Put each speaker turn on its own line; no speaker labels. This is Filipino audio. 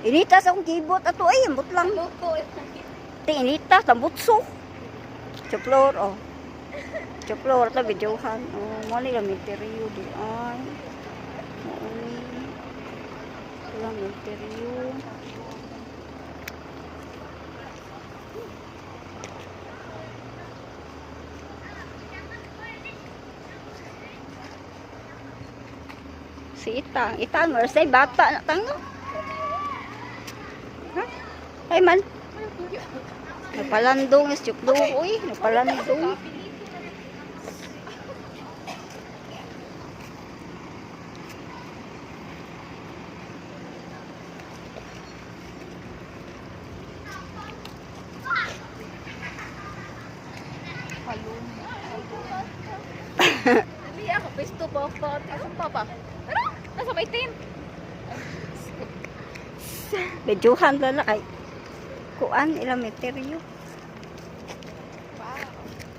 Initas akong kibot. Ato ay, ambot lang.
Luto.
Ti initas, tambutso. Chuplor, oh. Chuplor, ta videohan. Oh, mo ni lang interior di ay. Mo ni. Lang interior. Si Itang. Itang, say bata na tango. Ay man. Napalandong, istukdo. Uy, napalandong.
Dali ako. Pisto pa. Pa. Asan pa ba? Tara. Nasa may tin.
Videohan na kuan ilang meter yun. Wow.